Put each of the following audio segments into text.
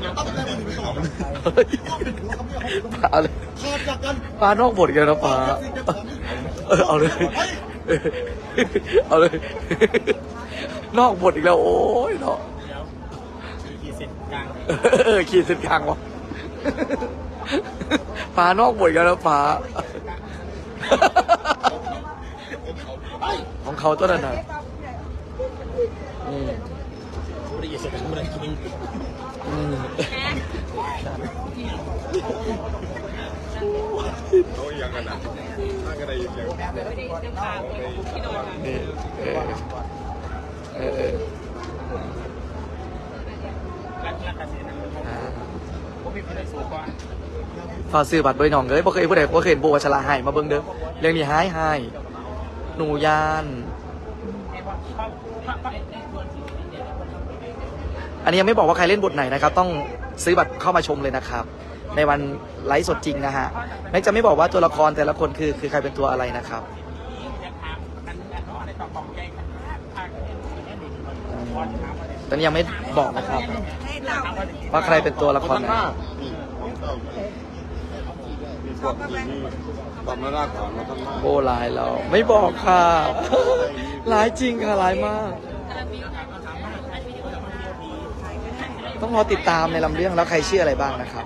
ป็นหัวคำนี้เขาเอาเลยขาดจากกันปลานอกบทกันนะปลาเออเอาเลยเออเอาเลย นอกบทอีกแล้ว โอ้ยเนาะขี่เสร็จกลางเออขีดเส้นกลางวะปลานอกบทกันแล้วปลาของเขาต้นนั้นน่ะอืมบริเสร็จบริกินอืม โอ้ยยังกันนะน่าก็ได้ยินเสียงนี่เออเออเออรักรักกันเนี่ยนะอ่าผมมีผู้ใดสูงกว่าฝากซื้อบัตรเบยหน่องเลยบ่เคยผู้ใดบ่เคยเห็นโบวัชระให้มาเบิ่งเด้อเรื่องนี้หายหายหนูยาน อันนี้ยังไม่บอกว่าใครเล่นบทไหนนะครับ ต้องซื้อบัตรเข้ามาชมเลยนะครับ ในวันไลฟ์สดจริงนะฮะแม็กจะไม่บอกว่าตัวละครแต่ละคนคือคือใครเป็นตัวอะไรนะครับตอนนี้ยังไม่บอกนะครับ ว่าใครเป็นตัวละครไหนมีพวกที่นี่ตอนมาลากก่อนมาทำหน้าโบหลายเรา ไม่บอกค่ะลายจริงค่ะลายมาก ต้องรอติดตามในลำเรื่องแล้วใครเชื่ออะไรบ้างนะครับ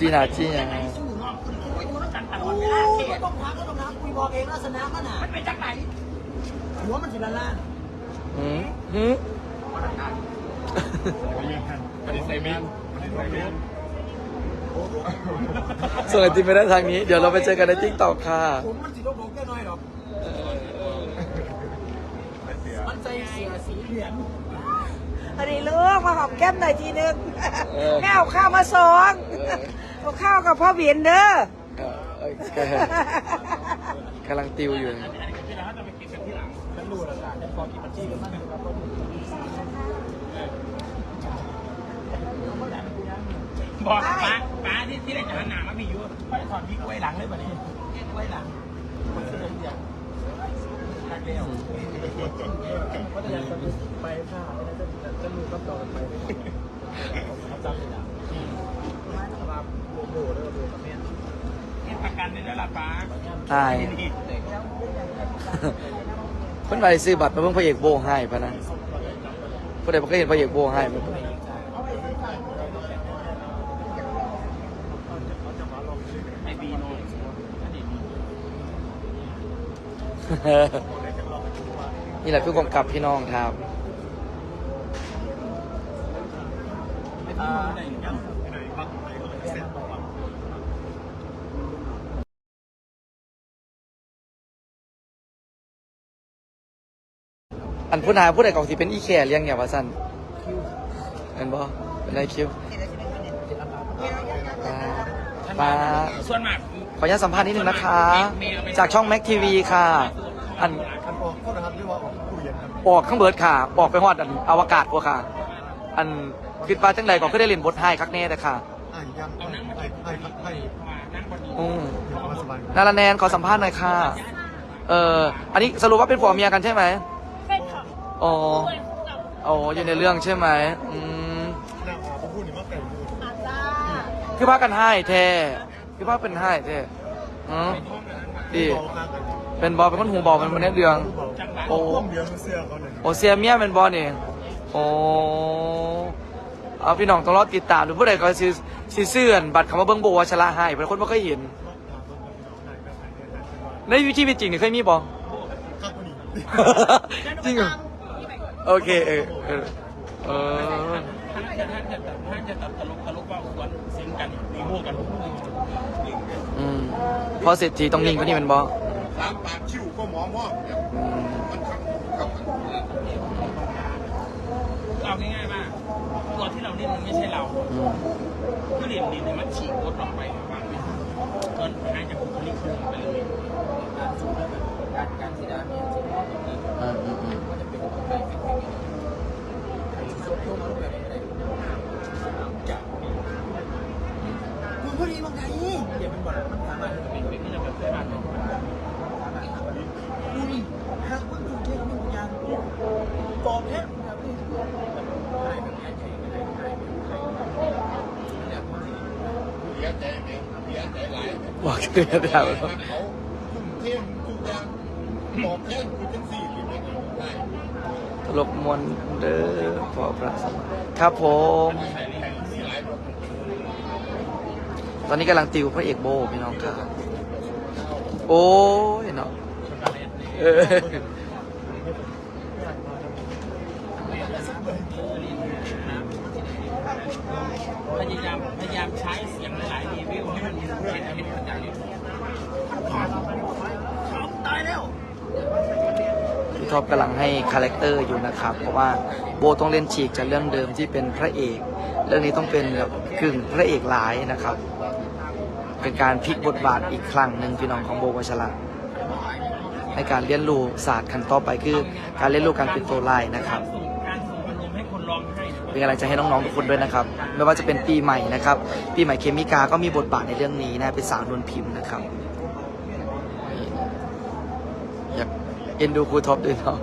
จีนาจีนาต้องพักก็ต้องน้ำคุยบอกเองลักษณะมันอะมันเป็นจากไหนหัวมันสิละล้านหืมหืมปฏิเสธไม่ปฏิเสธไม่ส่วนไอติมไปได้ทางนี้ เดี๋ยวเราไปเจอกันในทิกตอกค่ะ ผมมันสิโดนบอกแค่น้อยหรอกมัน ใส่เสียสีเหลืองอันนี้ลูกมาหอมแก้มหน่อยทีนึงเออ แม่เอาข้าวมาสองเอาข้าวกับพ่อเบียนเด้อ เออโอเคกำลังติวอยู่ฉันรู้แล้วจ้ะฉันพอกินมันจี้กันมากบอกป้าป้าที่ที่ไหนจะหันหน้ามามีอยู่ค่อยถอดพี่กล้วยหลังเลยแบบนี้กล้วยหลังมันคืออย่าง เดียวทักเร็วไปผ้าไม่ได้จะจะรู้กับต่อไปเขาจำเลยนะว่าโบโบเด้อโบกับแม่เห็นประกันในระดับป้าตายเพิ่นไปซื้อบัตรมาเพิ่งพระเอกโบให้พะนะผู้ใดบ่เคยเห็นพระเอกโบให้มั้ยไอบีโน่ นี่แหละผู้กำกับพี่น้องครับอันผู้นายผู้ใดกองสิเป็นอีแคเลี้ยงเนี่ยว่าสั้นเป็นบ่เป็นไรคิวปลาปลาส่วนมากขออนุญาตสัมภาษณ์นิดนึงนะคะ จากช่องแม็กทีวีค่ะ อัน ออกข้างเบิดค่ะออกไปฮอดอันอวกาศพวกค่ะ อันคิดว่าจังใดก็คือได้เล่นบทให้คักแน่แต่ค่ะไอ้ยังไอ้ไอ้ไอ้ไอ้นั่งคนนี้อืมเดี๋ยวมาสบายนาราแนนขอสัมภาษณ์หน่อยค่ะ เอออันนี้สรุปว่าเป็นผัวเมียกันใช่ไหมอ๋ออ๋ออยู่ในเรื่องใช่ไหมอืมหน้าผมพูดนี่มาแต่งดูคือว่ากันให้แท้คือว่าเป็นให้แท้อืมดีเบาข้างกันเป็นบอลเป็นคนหูบอลเป็นคนในเรื่อง โอ้พ่วงเดียวเสื้อเขาหนึ่งโอเซียเมียเป็นบอลเองโอ้เอาพี่น้องต้องรอติดตามดูผู้ใดก็ซื้อซื้อเสื้อบัตรคำว่าเบิ้งโบวัชระให้เป็นคนไม่เคยเห็น ในวิธีเป็นจริงนี่เคยมีบอข้างคนนี้จริงเหรอโอเคเออเออเออถ้าจะถ้าจะถ้าจะตลกตลกว่าสวนซิงกันมีโม่กันอืมพอเสร็จทีต้องนิ่งก็นี่เป็นบอ สามปากชิวก็หมอมออืมมันขับขับเอาง่ายๆว่าตัวที่เราเล่นมันไม่ใช่เราอืมคือเรียนดีเนี่ยมันฉีกรถออกไปบ้างไหมเกินหายจากบุคลิกเดิมไปเลยการการที่ได้เนี่ย อืมอืมอืม จะเป็นคนใดเป็นคนหนึ่งสุดยอดแบบไหนจาก มึงพอดีบางไง เดี๋ยวมันบอกมันสามารถเป็นเป็นที่จะแบบได้มากกว่า ดูนี่หากมึงถูกเทกับมึงยาง เขาทุ่มเทมทุกอย่างบอกแค่คือเป็นสี่หรือไม่ได้ตลกมวนเด้อพอพระสมครับผม ตอนนี้กำลังติวพระเอกโบพี่น้องครับโอ้ยเนาะเออ พยายามพยายามใช้เสียงหลายๆรีวิวให้มันเป็นเห็นเห็นอย่างนี้ตายแล้วพี่ท็อปกำลังให้คาแรคเตอร์อยู่นะครับ เพราะว่าโบต้องเล่นฉีกจากเรื่องเดิมที่เป็นพระเอก เรื่องนี้ต้องเป็นแบบกึ่งพระเอกหลายนะครับ เป็นการพลิกบทบาทอีกครั้งหนึ่งพี่น้องของโบวัชระในการเรียนรู้ศาสตร์ขั้นต่อไปคือ การเรียนรู้การเป็นตัวลายนะครับ เป็นกำลังใจให้น้องๆทุกคนด้วยนะครับไม่ว่าจะเป็นปีใหม่นะครับ ปีใหม่เคมิกาก็มีบทบาทในเรื่องนี้นะเป็นสาวนวลพิมพ์นะครับอยากเอ็นดูครูท็อปด้วยเนาะ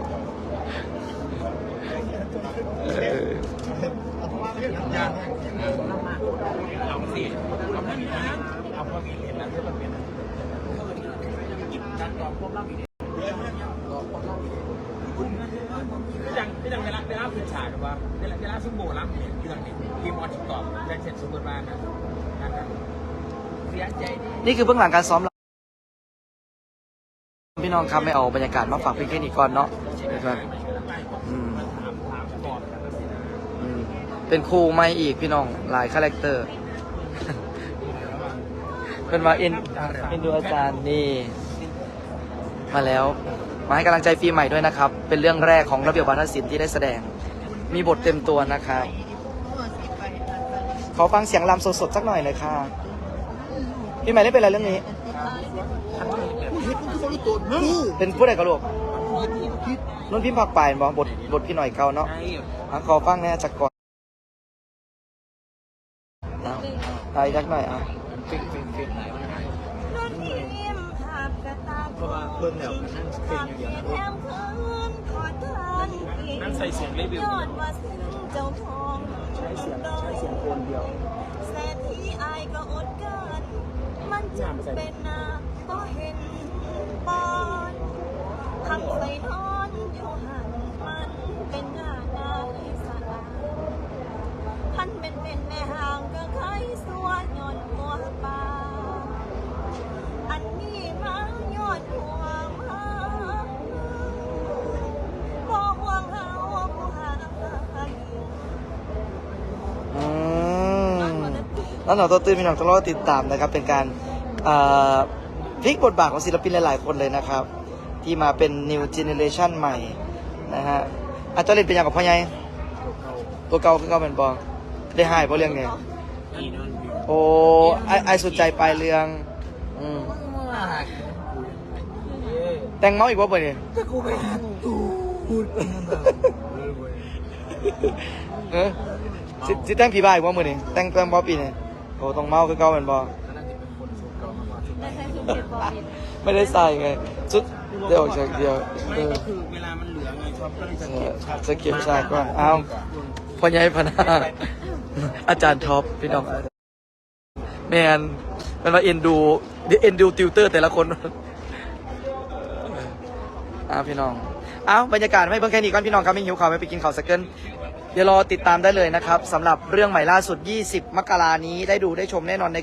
เออเอาสิเอาไม่มีนะเอาพอมีเห็นแล้วที่มันเป็นการตอบพวกเราอีกพี่ดังพี่ดังเวลาเวลาขึ้นฉากกับว่าเวลาเวลาซุ่มโบรับเนี่ยเรื่องนี้ทีมออติตอบยังเสร็จสมบูรณ์บ้านนะนะครับเสียใจดิ นี่คือเบื้องหลังการซ้อมพี่น้องครับไม่เอาบรรยากาศมาฝากพี่แค่นี้ก่อนเนาะนะครับอืมถามถามก่อนนะสินะอืมเป็นครูไม่อีกพี่น้องหลายคาแรคเตอร์ เป็นมาเอ็นเอ็นดูอาจารย์นี่ มาแล้ว มาให้กำลังใจปีใหม่ด้วยนะครับ เป็นเรื่องแรกของระเบียบวัฒนศิลป์ที่ได้แสดง มีบทเต็มตัวนะครับ ขอฟังเสียงรำสดๆสักหน่อยเลยค่ะพี่ใหม่ได้เป็นอะไรเรื่องนี้ เป็นผู้ใดกระโหลกนุ่นพิมพ์ผักป่ายบอกบทบทพี่หน่อยเก่าเนาะอะขอฟังแน่จากก่อนอาเอาอีกสักหน่อยอะ ฟิกฟิกฟิก รถทีมภาพกระตา เพราะว่าเบิ่งแล้วนั่งเป็นอย่างเดียวนะแถมคืนขอทานอีกนั่นใส่เสียงรีวิว ยอดว่าซึ่งเจ้าทองใช้เสียงใช้เสียงคนเดียวเศรษฐีอายก็อดเกิน มันจะเป็นนาก็เห็นปอนทำใส่นอง แล้วหนอตัวตื่นพี่น้องต้องรอติดตามนะครับ เป็นการเอ่อพลิกบทบาทของศิลปินหลาย ๆ คนเลยนะครับ ที่มาเป็น new generation ใหม่นะฮะอาจจะเล่นเป็นอย่างกับพ่อใหญ่ตัวเก่าคือเก่าเป็นบอได้หายเพราะเรื่องไงอีนั่นวิวโอ้ไอไอสุดใจปลายเรื่องอืมแต่งเมาอีกว่าเปล่าเนี่ยถ้ากูไปหาตูพูดกันแบบเออสิสิแต่งผีบ้าอีกว่ามือนี่แต่งแต่งบอปีเนี่ย โอ้ต้องเมาคือเก่าเป็นบอนั่นจะเป็นคนสูงเก่ามากกว่าชุดได้ใช้สุดเด็ดบอลไม่ได้ใส่ไงชุดเดียวจากเดียวเอไม่อก็คือเวลามันเหลือไงชอบก็เลยจะเอเก็อบฉากจะเก็บฉากก่อนเอาพ่อใหญ่พนาอาจารย์ท็อปพี่น้องแมนมันมาเอ็นดูเอ็นดูติวเตอร์แต่ละคนอ้าวพี่น้องอ้าวบรรยากาศไม่เพิ่งแค่นี้ก่อนพี่น้องครับไม่หิวข้าวไม่ไปกินข้าวสักเกิน เดี๋ยวรอติดตามได้เลยนะครับสำหรับเรื่องใหม่ล่าสุด 20 มกรานี้ได้ดูได้ชมแน่นอนใน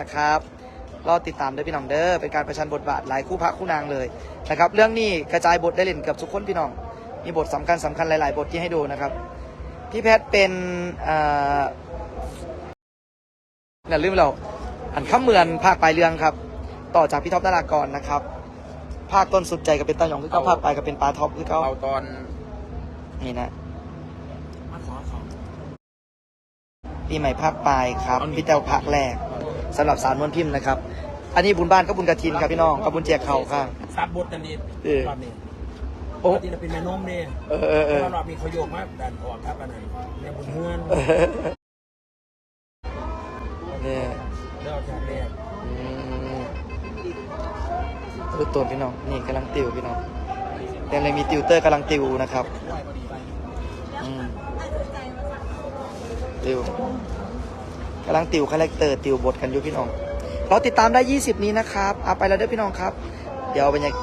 นะครับรอติดตามด้วยพี่น้องเด้อเป็นการประชันบทบาทหลายคู่พระคู่นางเลยนะครับเรื่องนี้กระจายบทได้เล่นกับทุกคนพี่น้อง มีบทสำคัญสำคัญหลาย ๆ บทที่ให้ดูนะครับพี่แพทย์เป็นเอ่อเนี่ยลืมเราอันข้ามเมือนภาคปลายเรื่องครับ ต่อจากพี่ท็อปนารากรนะครับ ภาคต้นสุดใจก็เป็นตาหยองคือเก้าภาคปลายก็เป็นปลาท็อปคือเก้าเอาตอน นี่นะมาขอเขาปีใหม่ภาคปลายครับพี่แต้วภาคแรกสำหรับสารนวลพิมพ์นะครับ อันนี้บุญบ้านก็บุญกระถินครับพี่น้องกับบุญแจกเข่าค่ะซับบทกันดีเออรอบนี้โอ้ปกติเราเป็นแม่นมเนี่ยเออเออเออรอบนี้เขาโยกมาดันออกครับอันนั้นแม่บุญเฮือนเนี่ยเลือกจากแรกอืมดูตัวพี่น้องนี่กำลังติวพี่น้องยังเลยมีติวเตอร์กำลังติวนะครับ ติวกำลังติวคาแรคเตอร์ติวบทกันอยู่พี่น้อง เราติดตามได้ 20 นี้นะครับเอาไปแล้วเด้อพี่น้องครับ เดี๋ยวเป็นยัง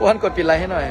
อ้วนกดปิดไลค์ให้หน่อย